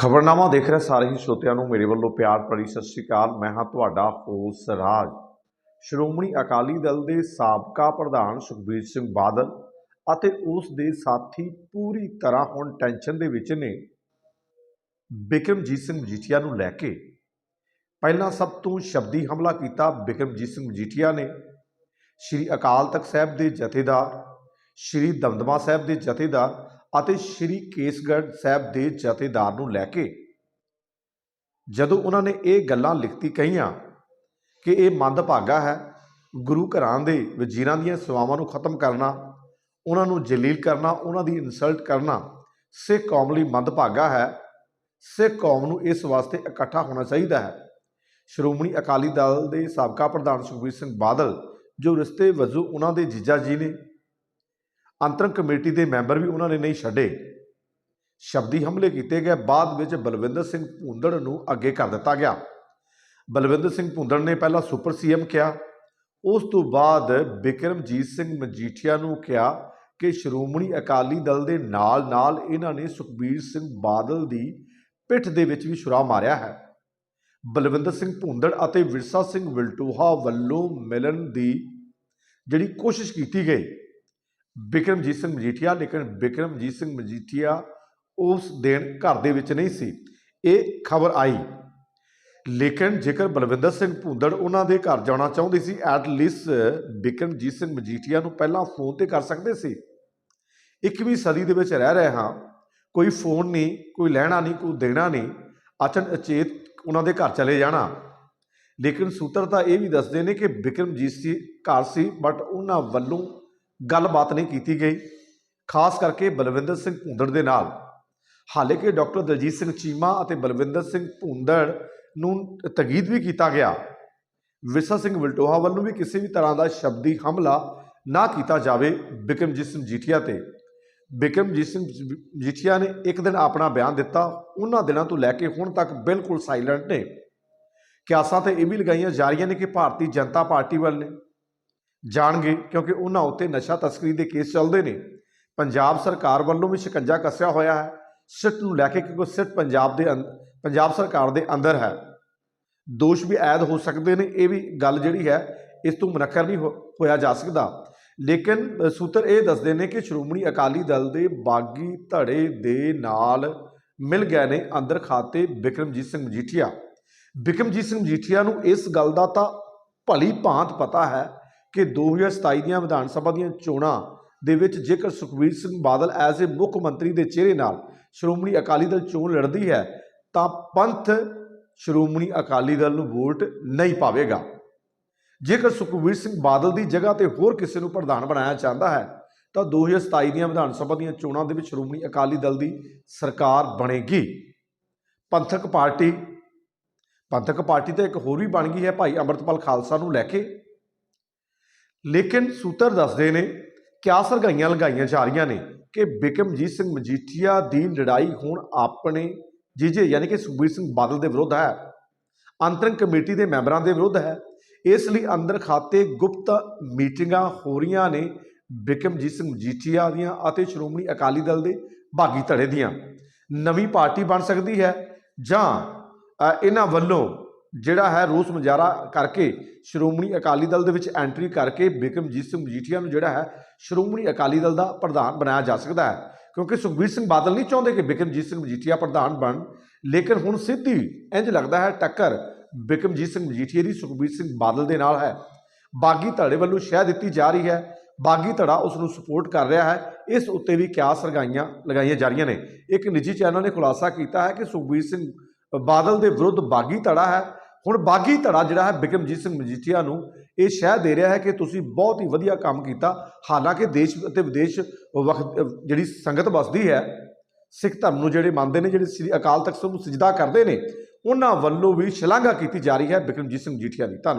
ਖਬਰਨਾਮਾ ਦੇਖ ਰਹੇ ਸਾਰੇ ਹੀ ਸਰੋਤਿਆਂ ਨੂੰ। ਮੇਰੇ ਵੱਲੋਂ ਪਿਆਰ ਭਰੀ ਸਤਿ ਸ਼੍ਰੀ ਅਕਾਲ। ਮੈਂ ਹਾਂ ਤੁਹਾਡਾ ਹੋਸ ਰਾਜ। ਸ਼੍ਰੋਮਣੀ ਅਕਾਲੀ ਦਲ ਦੇ ਸਾਬਕਾ ਪ੍ਰਧਾਨ ਸੁਖਬੀਰ ਸਿੰਘ ਬਾਦਲ ਅਤੇ ਉਸ ਦੇ ਸਾਥੀ ਪੂਰੀ ਤਰ੍ਹਾਂ ਹੁਣ ਟੈਨਸ਼ਨ ਦੇ ਵਿੱਚ ਨੇ। ਬਿਕਰਮਜੀਤ ਸਿੰਘ ਮਜੀਠੀਆ ਨੂੰ ਲੈ ਕੇ ਪਹਿਲਾਂ ਸਭ ਤੋਂ ਸ਼ਬਦੀ ਹਮਲਾ ਕੀਤਾ ਬਿਕਰਮਜੀਤ ਸਿੰਘ ਮਜੀਠੀਆ ਨੇ। ਸ਼੍ਰੀ ਅਕਾਲ ਤਖਤ ਸਾਹਿਬ ਦੇ ਜਥੇਦਾਰ, ਸ਼੍ਰੀ ਦਮਦਮਾ ਸਾਹਿਬ ਦੇ ਜਥੇਦਾਰ ਅਤੇ ਸ਼੍ਰੀ ਕੇਸਗੜ੍ਹ ਸਾਹਿਬ ਦੇ ਜਥੇਦਾਰ ਨੂੰ ਲੈ ਕੇ ਜਦੋਂ ਉਹਨਾਂ ਨੇ ਇਹ ਗੱਲਾਂ ਲਿਖਤੀ ਕਹੀਆਂ ਕਿ ਇਹ ਮੰਦਭਾਗਾ ਹੈ, ਗੁਰੂ ਘਰਾਂ ਦੇ ਵਜ਼ੀਰਾਂ ਦੀਆਂ ਸੇਵਾਵਾਂ ਨੂੰ ਖਤਮ ਕਰਨਾ, ਉਹਨਾਂ ਨੂੰ ਜਲੀਲ ਕਰਨਾ, ਉਹਨਾਂ ਦੀ ਇਨਸਲਟ ਕਰਨਾ, ਸਿੱਖ ਕੌਮ ਲਈ ਮੰਦਭਾਗਾ ਹੈ, ਸਿੱਖ ਕੌਮ ਨੂੰ ਇਸ ਵਾਸਤੇ ਇਕੱਠਾ ਹੋਣਾ ਚਾਹੀਦਾ ਹੈ। ਸ਼੍ਰੋਮਣੀ ਅਕਾਲੀ ਦਲ ਦੇ ਸਾਬਕਾ ਪ੍ਰਧਾਨ ਸੁਖਬੀਰ ਸਿੰਘ ਬਾਦਲ, ਜੋ ਰਿਸ਼ਤੇ ਵਜੋਂ ਉਹਨਾਂ ਦੇ ਜੀਜਾ ਜੀ ਨੇ ਅੰਤਰੰਗ ਕਮੇਟੀ ਦੇ ਮੈਂਬਰ ਵੀ ਉਹਨਾਂ ਨੇ ਨਹੀਂ ਛੱਡੇ। ਸ਼ਬਦੀ ਹਮਲੇ ਕੀਤੇ ਗਏ, ਬਾਅਦ ਵਿੱਚ ਬਲਵਿੰਦਰ ਸਿੰਘ ਭੁੰਦੜ ਨੂੰ ਅੱਗੇ ਕਰ ਦਿੱਤਾ ਗਿਆ। ਬਲਵਿੰਦਰ ਸਿੰਘ ਭੁੰਦੜ ਨੇ ਪਹਿਲਾਂ ਸੁਪਰ ਸੀਐਮ ਕਿਹਾ। ਉਸ ਤੋਂ ਬਾਅਦ ਬਿਕਰਮਜੀਤ ਸਿੰਘ ਮਜੀਠੀਆ ਨੂੰ ਕਿਹਾ ਕਿ ਸ਼੍ਰੋਮਣੀ ਅਕਾਲੀ ਦਲ ਦੇ ਨਾਲ-ਨਾਲ ਇਹਨਾਂ ਨੇ ਸੁਖਬੀਰ ਸਿੰਘ ਬਾਦਲ ਦੀ ਪਿੱਠ ਦੇ ਵਿੱਚ ਵੀ ਛੁਰਾ ਮਾਰਿਆ ਹੈ। ਬਲਵਿੰਦਰ ਸਿੰਘ ਭੁੰਦੜ ਅਤੇ ਵਿਰਸਾ ਸਿੰਘ ਵਿਲਟੋਹਾ ਵੱਲੋਂ ਮਿਲਣ ਦੀ ਜਿਹੜੀ ਕੋਸ਼ਿਸ਼ ਕੀਤੀ ਗਈ ਬਿਕਰਮਜੀਤ ਸਿੰਘ ਮਜੀਠੀਆ, ਲੇਕਿਨ ਬਿਕਰਮਜੀਤ ਸਿੰਘ ਮਜੀਠੀਆ ਉਸ ਦਿਨ ਘਰ ਦੇ ਵਿੱਚ ਨਹੀਂ ਸੀ। ਇਹ ਖਬਰ ਆਈ। ਲੇਕਿਨ ਜੇਕਰ ਬਲਵਿੰਦਰ ਸਿੰਘ ਭੁੰਦੜ ਉਹਨਾਂ ਦੇ ਘਰ ਜਾਣਾ ਚਾਹੁੰਦੇ ਸੀ ਐਟ ਲੀਸਟ ਬਿਕਰਮਜੀਤ ਸਿੰਘ ਮਜੀਠੀਆ ਨੂੰ ਪਹਿਲਾਂ ਫੋਨ ਤੇ ਕਰ ਸਕਦੇ ਸੀ। 21ਵੀਂ ਸਦੀ ਦੇ ਵਿੱਚ ਰਹਿ ਰਹੇ ਹਾਂ। ਕੋਈ ਫੋਨ ਨਹੀਂ, ਕੋਈ ਲੈਣਾ ਨਹੀਂ, ਕੋਈ ਦੇਣਾ ਨਹੀਂ। ਅਚਨ ਅਚੇਤ ਉਹਨਾਂ ਦੇ ਘਰ ਚਲੇ ਜਾਣਾ। ਲੇਕਿਨ ਸੂਤਰ ਤਾਂ ਇਹ ਵੀ ਦੱਸਦੇ ਨੇ ਕਿ ਬਿਕਰਮਜੀਤ ਸੀ, ਘਰ ਸੀ ਬਟ ਉਹਨਾਂ ਵੱਲੋਂ ਗੱਲਬਾਤ ਨਹੀਂ ਕੀਤੀ ਗਈ। ਖਾਸ ਕਰਕੇ ਬਲਵਿੰਦਰ ਸਿੰਘ ਭੁੰਦੜ ਦੇ ਨਾਲ। ਹਾਲੇ ਕਿ ਡਾਕਟਰ ਦਲਜੀਤ ਸਿੰਘ ਚੀਮਾ ਅਤੇ ਬਲਵਿੰਦਰ ਸਿੰਘ ਭੁੰਦੜ ਨੂੰ ਤਗੀਦ ਵੀ ਕੀਤਾ ਗਿਆ। ਵਿਰਸਾ ਸਿੰਘ ਵਿਲਟੋਹਾ ਵੱਲੋਂ ਵੀ ਕਿਸੇ ਵੀ ਤਰ੍ਹਾਂ ਦਾ ਸ਼ਬਦੀ ਹਮਲਾ ਨਾ ਕੀਤਾ ਜਾਵੇ ਬਿਕਰਮਜੀਤ ਸਿੰਘ ਜੀਠੀਆ ਤੇ। ਬਿਕਰਮਜੀਤ ਸਿੰਘ ਜੀਠੀਆ ਨੇ ਇੱਕ ਦਿਨ ਆਪਣਾ ਬਿਆਨ ਦਿੱਤਾ। ਉਹਨਾਂ ਦਿਨਾਂ ਤੋਂ ਲੈ ਕੇ ਹੁਣ ਤੱਕ ਬਿਲਕੁਲ ਸਾਇਲੈਂਟ ਨੇ। ਕਿਆਸਾਂ ਤੇ ਇਹ ਵੀ ਲਗਾਈਆਂ ਜਾ ਰਹੀਆਂ ਨੇ ਕਿ ਭਾਰਤੀ ਜਨਤਾ ਪਾਰਟੀ ਵੱਲ ਨੇ। ਜਾਣਗੇ ਕਿਉਂਕਿ ਉਹਨਾਂ ਉੱਤੇ ਨਸ਼ਾ ਤਸਕਰੀ ਦੇ ਕੇਸ ਚੱਲਦੇ ਨੇ। ਪੰਜਾਬ ਸਰਕਾਰ ਵੱਲੋਂ ਵੀ ਸ਼ਿਕੰਜਾ ਕੱਸਿਆ ਹੋਇਆ ਹੈ। ਸਿੱਟ ਨੂੰ ਲੈ ਕੇ ਕਿਉਂਕਿ ਸਿੱਟ ਪੰਜਾਬ ਦੇ ਅੰਦ- ਪੰਜਾਬ ਸਰਕਾਰ ਦੇ ਅੰਦਰ ਹੈ। ਦੋਸ਼ ਵੀ ਐਦ ਹੋ ਸਕਦੇ ਨੇ, ਇਹ ਵੀ ਗੱਲ ਜਿਹੜੀ ਹੈ, ਇਸ ਤੋਂ ਮੁਨੱਖਰ ਨਹੀਂ ਹੋ- ਹੋਇਆ ਜਾ ਸਕਦਾ। ਲੇਕਿਨ ਸੂਤਰ ਇਹ ਦੱਸਦੇ ਨੇ ਕਿ ਸ਼੍ਰੋਮਣੀ ਅਕਾਲੀ ਦਲ ਦੇ ਬਾਗੀ ਧੜੇ ਦੇ ਨਾਲ ਮਿਲ ਗਏ ਨੇ ਅੰਦਰ ਖਾਤੇ ਬਿਕਰਮਜੀਤ ਸਿੰਘ ਮਜੀਠੀਆ। ਬਿਕਰਮਜੀਤ ਸਿੰਘ ਮਜੀਠੀਆ ਨੂੰ ਇਸ ਗੱਲ ਦਾ ਤਾਂ ਭਲੀ ਭਾਂਤ ਪਤਾ ਹੈ ਕਿ 2027 ਦੀਆਂ ਵਿਧਾਨ ਸਭਾ ਦੀਆਂ ਚੋਣਾਂ ਦੇ ਵਿੱਚ ਜੇਕਰ ਸੁਖਬੀਰ ਸਿੰਘ ਬਾਦਲ ਐਜ਼ ਏ ਮੁੱਖ ਮੰਤਰੀ ਦੇ ਚਿਹਰੇ ਨਾਲ ਸ਼੍ਰੋਮਣੀ ਅਕਾਲੀ ਦਲ ਚੋਣ ਲੜਦੀ ਹੈ, ਤਾਂ ਪੰਥ ਸ਼੍ਰੋਮਣੀ ਅਕਾਲੀ ਦਲ ਨੂੰ ਵੋਟ ਨਹੀਂ ਪਾਵੇਗਾ। ਜੇਕਰ ਸੁਖਬੀਰ ਸਿੰਘ ਬਾਦਲ ਦੀ ਜਗ੍ਹਾ ਤੇ ਹੋਰ ਕਿਸੇ ਨੂੰ ਪ੍ਰਧਾਨ ਬਣਾਇਆ ਜਾਂਦਾ ਹੈ, ਤਾਂ 2027 ਦੀਆਂ ਵਿਧਾਨ ਸਭਾ ਦੀਆਂ ਚੋਣਾਂ ਦੇ ਵਿੱਚ ਸ਼੍ਰੋਮਣੀ ਅਕਾਲੀ ਦਲ ਦੀ ਸਰਕਾਰ ਬਣੇਗੀ। ਪੰਥਕ ਪਾਰਟੀ ਪੰਥਕ ਪਾਰਟੀ ਤਾਂ ਇੱਕ ਹੋਰ ਵੀ ਬਣ ਗਈ ਹੈ ਭਾਈ ਅਮਰਤਪਾਲ ਖਾਲਸਾ ਨੂੰ ਲੈ ਕੇ। ਲੇਕਿਨ ਸੂਤਰ ਦੱਸਦੇ ਨੇ ਕਿਆ ਸਰਗਾਈਆਂ ਲਗਾਈਆਂ ਜਾ ਰਹੀਆਂ ਨੇ ਕਿ ਬਿਕਮਜੀਤ ਸਿੰਘ ਮਜੀਠੀਆ ਦੀ ਲੜਾਈ ਹੁਣ ਆਪਣੇ ਜੀਜੇ ਯਾਨੀ ਕਿ ਸੁਖਬੀਰ ਸਿੰਘ ਬਾਦਲ ਦੇ ਵਿਰੁੱਧ ਹੈ। ਅੰਤਰੰਗ ਕਮੇਟੀ ਦੇ ਮੈਂਬਰਾਂ ਦੇ ਵਿਰੁੱਧ ਹੈ। ਇਸ ਲਈ ਅੰਦਰ ਖਾਤੇ ਗੁਪਤ ਮੀਟਿੰਗਾਂ ਹੋ ਰਹੀਆਂ ਨੇ ਬਿਕਮਜੀਤ ਸਿੰਘ ਮਜੀਠੀਆ ਦੀਆਂ ਅਤੇ ਸ਼੍ਰੋਮਣੀ ਅਕਾਲੀ ਦਲ ਦੇ ਬਾਗੀ ਧੜੇ ਦੀਆਂ। ਨਵੀਂ ਪਾਰਟੀ ਬਣ ਸਕਦੀ ਹੈ ਜਾਂ ਇਹਨਾਂ ਵੱਲੋਂ ਜਿਹੜਾ ਹੈ ਰੋਸ ਮੁਜ਼ਾਹਰਾ ਕਰਕੇ ਸ਼੍ਰੋਮਣੀ ਅਕਾਲੀ ਦਲ ਦੇ ਵਿੱਚ ਐਂਟਰੀ ਕਰਕੇ ਬਿਕਰਮਜੀਤ ਸਿੰਘ ਮਜੀਠੀਆ ਨੂੰ ਜਿਹੜਾ ਹੈ ਸ਼੍ਰੋਮਣੀ ਅਕਾਲੀ ਦਲ ਦਾ ਪ੍ਰਧਾਨ ਬਣਾਇਆ ਜਾ ਸਕਦਾ ਹੈ। ਕਿਉਂਕਿ ਸੁਖਬੀਰ ਸਿੰਘ ਬਾਦਲ ਨਹੀਂ ਚਾਹੁੰਦੇ ਕਿ ਬਿਕਰਮਜੀਤ ਸਿੰਘ ਮਜੀਠੀਆ ਪ੍ਰਧਾਨ ਬਣ, ਲੇਕਿਨ ਹੁਣ ਸਿੱਧੀ ਇੰਜ ਲੱਗਦਾ ਹੈ ਟੱਕਰ ਬਿਕਰਮਜੀਤ ਸਿੰਘ ਮਜੀਠੀਆ ਦੀ, ਸੁਖਬੀਰ ਸਿੰਘ ਬਾਦਲ ਦੇ ਨਾਲ ਹੈ। ਬਾਗੀ ਧੜੇ ਵੱਲੋਂ ਸ਼ਹਿ ਦਿੱਤੀ ਜਾ ਰਹੀ ਹੈ। ਬਾਗੀ ਧੜਾ ਉਸ ਨੂੰ ਸਪੋਰਟ ਕਰ ਰਿਹਾ ਹੈ। ਇਸ ਉੱਤੇ ਵੀ ਕਿਆਸ ਲਗਾਈਆਂ ਲਗਾਈਆਂ ਜਾ ਰਹੀਆਂ ਨੇ। ਇੱਕ ਨਿੱਜੀ ਚੈਨਲ ਨੇ ਖੁਲਾਸਾ ਕੀਤਾ ਹੈ ਕਿ ਸੁਖਬੀਰ ਸਿੰਘ ਬਾਦਲ ਦੇ ਵਿਰੁੱਧ ਬਾਗੀ ਧੜਾ ਹੈ। ਹੁਣ ਬਾਗੀ ਧੜਾ ਜਿਹੜਾ ਹੈ ਬਿਕਰਮਜੀਤ ਸਿੰਘ ਮਜੀਠੀਆ ਨੂੰ ਇਹ ਸ਼ਹਿ ਦੇ ਰਿਹਾ ਹੈ ਕਿ ਤੁਸੀਂ ਬਹੁਤ ਹੀ ਵਧੀਆ ਕੰਮ ਕੀਤਾ। ਹਾਲਾਂਕਿ ਦੇਸ਼ ਅਤੇ ਵਿਦੇਸ਼ ਵਕਤ ਜਿਹੜੀ ਸੰਗਤ ਵਸਦੀ ਹੈ, ਸਿੱਖ ਧਰਮ ਨੂੰ ਜਿਹੜੇ ਮੰਨਦੇ ਨੇ, ਜਿਹੜੇ ਸ੍ਰੀ ਅਕਾਲ ਤਖਤ ਸਾਹਿਬ ਨੂੰ ਸਜਦਾ ਕਰਦੇ ਨੇ, ਉਹਨਾਂ ਵੱਲੋਂ ਵੀ ਸ਼ਲਾਘਾ ਕੀਤੀ ਜਾ ਰਹੀ ਹੈ ਬਿਕਰਮਜੀਤ ਸਿੰਘ ਮਜੀਠੀਆ ਦੀ। ਧੰਨਵਾਦ।